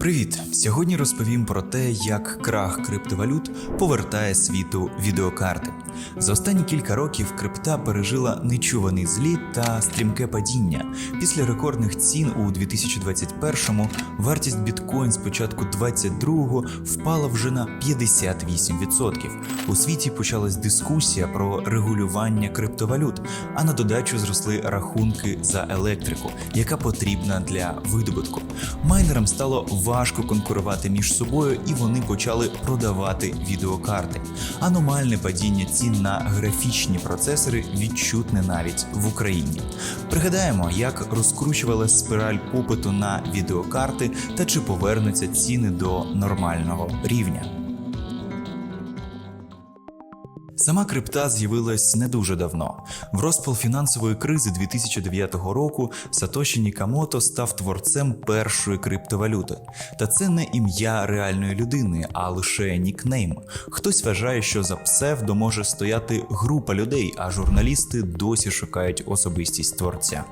Привіт! Сьогодні розповім про те, як крах криптовалют повертає світу відеокарти. За останні кілька років крипта пережила нечуваний зліт та стрімке падіння. Після рекордних цін у 2021-му вартість біткоін з початку 22-го впала вже на 58%. У світі почалась дискусія про регулювання криптовалют, а на додачу зросли рахунки за електрику, яка потрібна для видобутку. Майнерам стало важко конкурувати між собою, і вони почали продавати відеокарти. Аномальне падіння цін на графічні процесори відчутне навіть в Україні. Пригадаємо, як розкручувала спираль попиту на відеокарти та чи повернуться ціни до нормального рівня. Сама крипта з'явилась не дуже давно. В розпал фінансової кризи 2009 року Сатоші Нікамото став творцем першої криптовалюти. Та це не ім'я реальної людини, а лише нікнейм. Хтось вважає, що за псевдо може стояти група людей, а журналісти досі шукають особистість творця.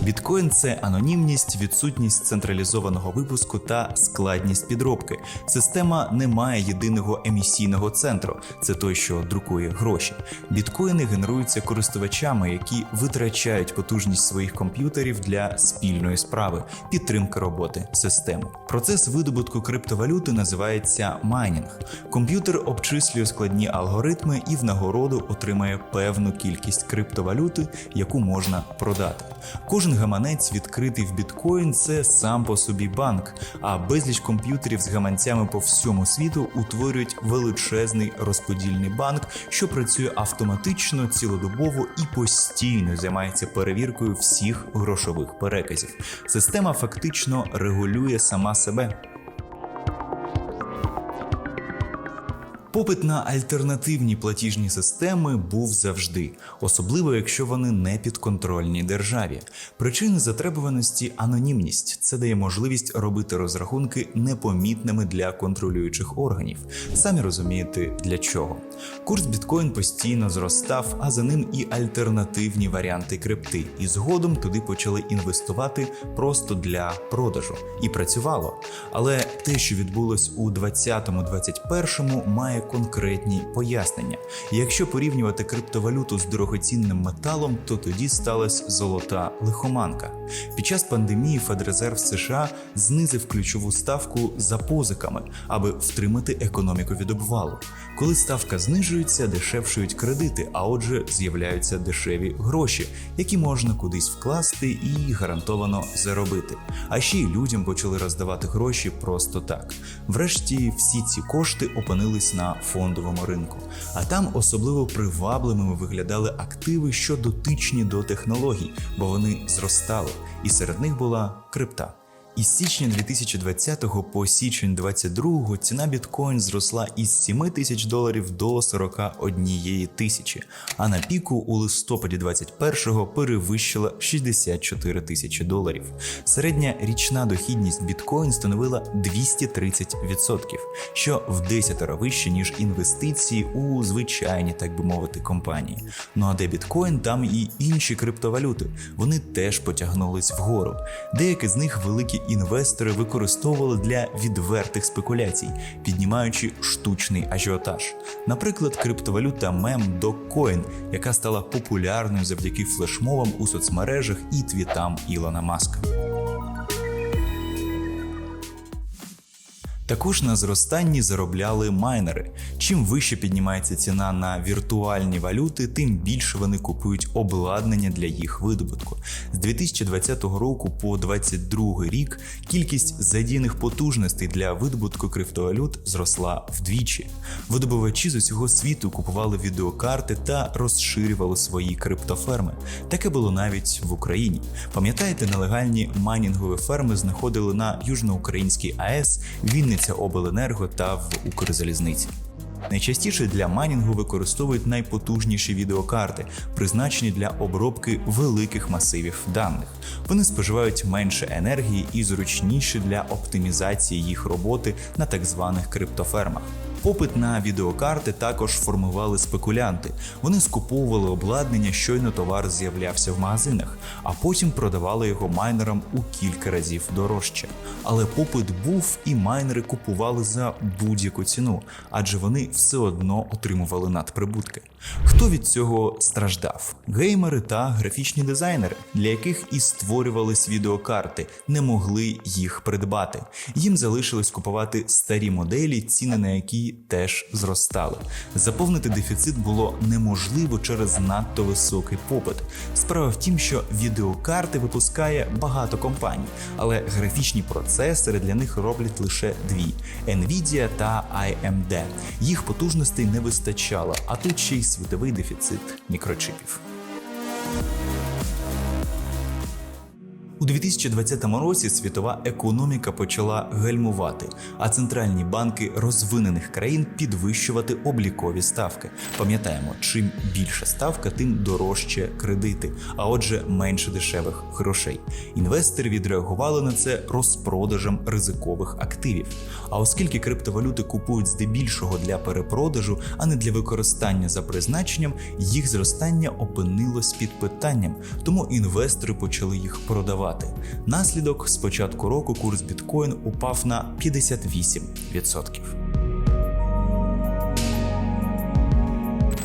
Біткоін це анонімність, відсутність централізованого випуску та складність підробки. Система не має єдиного емісійного центру, це той, що друкує гроші. Біткоїни генеруються користувачами, які витрачають потужність своїх комп'ютерів для спільної справи, підтримки роботи системи. Процес видобутку криптовалюти називається майнінг. Комп'ютер обчислює складні алгоритми і в нагороду отримає певну кількість криптовалюти, яку можна продати. Кожен гаманець, відкритий в біткоін, це сам по собі банк, а безліч комп'ютерів з гаманцями по всьому світу утворюють величезний розподільний банк, що працює автоматично, цілодобово і постійно займається перевіркою всіх грошових переказів. Система фактично регулює сама себе. Попит на альтернативні платіжні системи був завжди, особливо якщо вони не підконтрольні державі. Причини затребуваності анонімність це дає можливість робити розрахунки непомітними для контролюючих органів. Самі розумієте для чого. Курс біткоін постійно зростав, а за ним і альтернативні варіанти крипти. І згодом туди почали інвестувати просто для продажу. І працювало. Але те, що відбулось у 20-21, має конкретні пояснення. Якщо порівнювати криптовалюту з дорогоцінним металом, то тоді сталася золота лихоманка. Під час пандемії Федрезерв США знизив ключову ставку за позиками, аби втримати економіку від обвалу. Коли ставка знижується, дешевшують кредити, а отже, з'являються дешеві гроші, які можна кудись вкласти і гарантовано заробити. А ще й людям почали роздавати гроші просто так. Врешті всі ці кошти опинились на фондовому ринку, а там особливо привабливими виглядали активи, що дотичні до технологій, бо вони зростали, і серед них була крипта. Із січня 2020 по січень 2022 ціна біткоін зросла із 7 тисяч доларів до 41 тисячі, а на піку у листопаді 2021 перевищила 64 тисячі доларів. Середня річна дохідність біткоін становила 230%, що в 10 вище ніж інвестиції у звичайні, так би мовити, компанії. Ну а де біткоін, там і інші криптовалюти. Вони теж потягнулись вгору. Деякі з них великі інвестори використовували для відвертих спекуляцій, піднімаючи штучний ажіотаж. Наприклад, криптовалюта мем Dogecoin, яка стала популярною завдяки флешмовам у соцмережах і твітам Ілона Маска. Також на зростанні заробляли майнери. Чим вище піднімається ціна на віртуальні валюти, тим більше вони купують обладнання для їх видобутку. З 2020 року по 2022 рік кількість задійних потужностей для видобутку криптовалют зросла вдвічі. Видобувачі з усього світу купували відеокарти та розширювали свої криптоферми. Таке було навіть в Україні. Пам'ятаєте, нелегальні майнінгові ферми знаходили на Южноукраїнській АЕС, Вінниця Обленерго та в Укрзалізниці. Найчастіше для майнінгу використовують найпотужніші відеокарти, призначені для обробки великих масивів даних. Вони споживають менше енергії і зручніші для оптимізації їх роботи на так званих криптофермах. Попит на відеокарти також формували спекулянти. Вони скуповували обладнання, щойно товар з'являвся в магазинах, а потім продавали його майнерам у кілька разів дорожче. Але попит був, і майнери купували за будь-яку ціну, адже вони все одно отримували надприбутки. Хто від цього страждав? Геймери та графічні дизайнери, для яких і створювались відеокарти, не могли їх придбати. Їм залишилось купувати старі моделі, ціни на які теж зростали. Заповнити дефіцит було неможливо через надто високий попит. Справа в тім, що відеокарти випускає багато компаній, але графічні процесори для них роблять лише дві: Nvidia та AMD. Їх потужностей не вистачало, а тут ще й світовий дефіцит мікрочипів. У 2020 році світова економіка почала гальмувати, а центральні банки розвинених країн підвищувати облікові ставки. Пам'ятаємо, чим більша ставка, тим дорожче кредити, а отже, менше дешевих грошей. Інвестори відреагували на це розпродажем ризикових активів. А оскільки криптовалюти купують здебільшого для перепродажу, а не для використання за призначенням, їх зростання опинилось під питанням, тому інвестори почали їх продавати. Наслідок з початку року курс біткоін упав на 58%.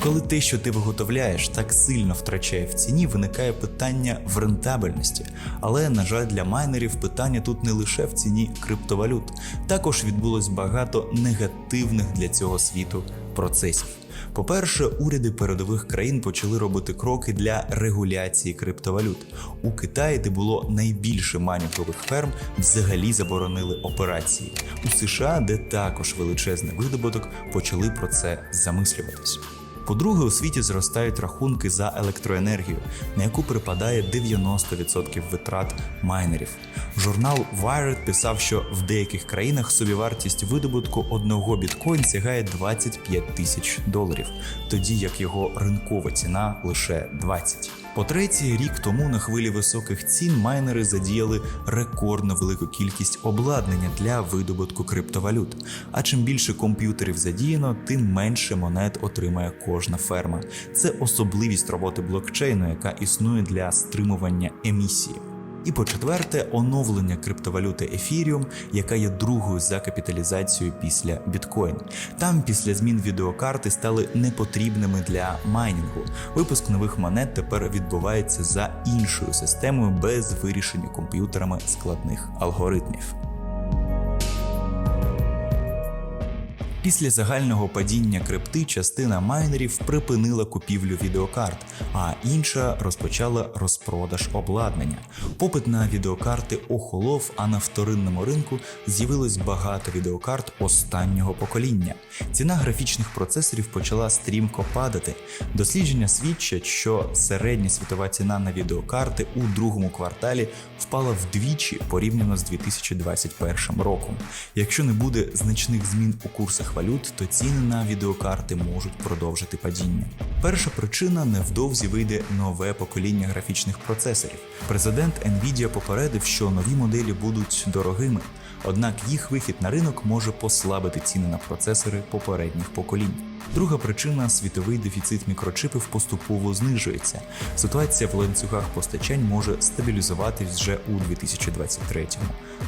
Коли те, що ти виготовляєш, так сильно втрачає в ціні, виникає питання в рентабельності. Але, на жаль, для майнерів питання тут не лише в ціні криптовалют. Також відбулось багато негативних для цього світу процесів. По-перше, уряди передових країн почали робити кроки для регуляції криптовалют. У Китаї, де було найбільше майнінгових ферм, взагалі заборонили операції. У США, де також величезний видобуток, почали про це замислюватись. По-друге, у світі зростають рахунки за електроенергію, на яку припадає 90% витрат майнерів. Журнал Wired писав, що в деяких країнах собівартість видобутку одного біткоін сягає 25 тисяч доларів, тоді як його ринкова ціна лише 20. По-третє, рік тому на хвилі високих цін майнери задіяли рекордно велику кількість обладнання для видобутку криптовалют. А чим більше комп'ютерів задіяно, тим менше монет отримає кожна ферма. Це особливість роботи блокчейну, яка існує для стримування емісії. І по-четверте, оновлення криптовалюти Ethereum, яка є другою за капіталізацією після біткоін. Там після змін відеокарти стали непотрібними для майнінгу. Випуск нових монет тепер відбувається за іншою системою без вирішення комп'ютерами складних алгоритмів. Після загального падіння крипти частина майнерів припинила купівлю відеокарт, а інша розпочала розпродаж обладнання. Попит на відеокарти охолов, а на вторинному ринку з'явилось багато відеокарт останнього покоління. Ціна графічних процесорів почала стрімко падати. Дослідження свідчать, що середня світова ціна на відеокарти у другому кварталі впала вдвічі порівняно з 2021 роком. Якщо не буде значних змін у курсах валют, то ціни на відеокарти можуть продовжити падіння. Перша причина невдовзі вийде нове покоління графічних процесорів. Президент Nvidia попередив, що нові моделі будуть дорогими, однак їх вихід на ринок може послабити ціни на процесори попередніх поколінь. Друга причина світовий дефіцит мікрочипів поступово знижується. Ситуація в ланцюгах постачань може стабілізуватись вже у 2023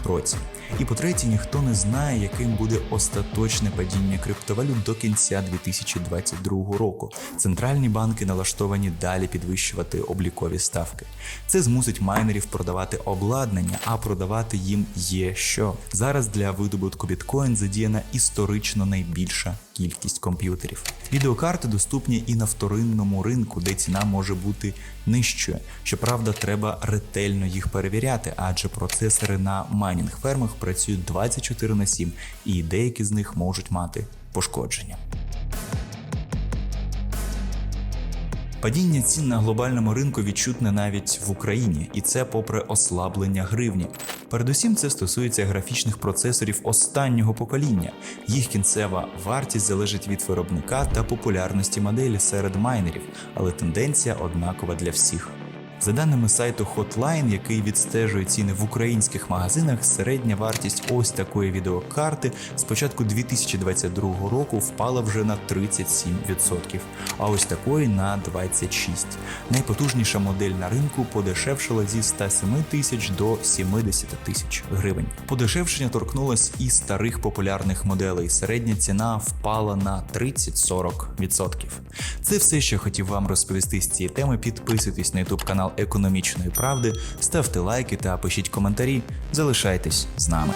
році. І по-третє, ніхто не знає, яким буде остаточне падіння криптовалют до кінця 2022 року. Центральні банки налаштовані далі підвищувати облікові ставки. Це змусить майнерів продавати обладнання, а продавати їм є що. Зараз для видобутку біткоін задіяна історично найбільша кількість комп'ютерів. Відеокарти доступні і на вторинному ринку, де ціна може бути нижчою. Щоправда, треба ретельно їх перевіряти, адже процесори на майнінг фермах працюють 24 на 7, і деякі з них можуть мати пошкодження. Падіння цін на глобальному ринку відчутне навіть в Україні, і це попри ослаблення гривні. Передусім, це стосується графічних процесорів останнього покоління. Їх кінцева вартість залежить від виробника та популярності моделі серед майнерів, але тенденція однакова для всіх. За даними сайту Hotline, який відстежує ціни в українських магазинах, середня вартість ось такої відеокарти з початку 2022 року впала вже на 37%, а ось такої на 26%. Найпотужніша модель на ринку подешевшила зі 107 тисяч до 70 тисяч гривень. Подешевшення торкнулось і старих популярних моделей. Середня ціна впала на 30-40%. Це все, що хотів вам розповісти з цієї теми. Підписуйтесь на YouTube канал Економічної правди, ставте лайки та пишіть коментарі. Залишайтесь з нами.